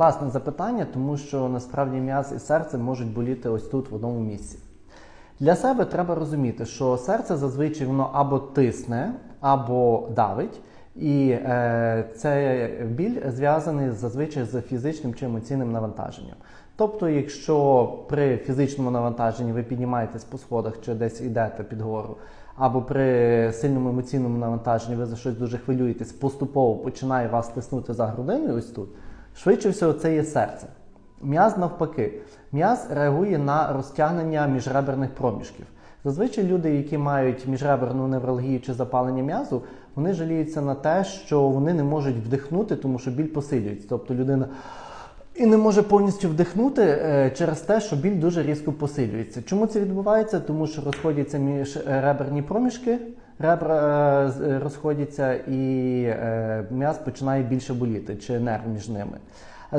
класне запитання, тому що насправді м'яз і серце можуть боліти ось тут в одному місці. Для себе треба розуміти, що серце зазвичай воно або тисне, або давить, і е, цей біль зв'язаний зазвичай з фізичним чи емоційним навантаженням. Тобто, якщо при фізичному навантаженні ви піднімаєтесь по сходах чи десь йдете під гору, або при сильному емоційному навантаженні ви за щось дуже хвилюєтесь, поступово починає вас тиснути за грудиною ось тут, швидше всього, це є серце. М'яз навпаки. М'яз реагує на розтягнення міжреберних проміжків. Зазвичай люди, які мають міжреберну невралгію чи запалення м'язу, вони жаліються на те, що вони не можуть вдихнути, тому що біль посилюється. Тобто людина і не може повністю вдихнути е, через те, що біль дуже різко посилюється. Чому це відбувається? Тому що розходяться міжреберні проміжки, ребра е, з- розходяться і е, м'яз починає більше боліти, чи нерв між ними.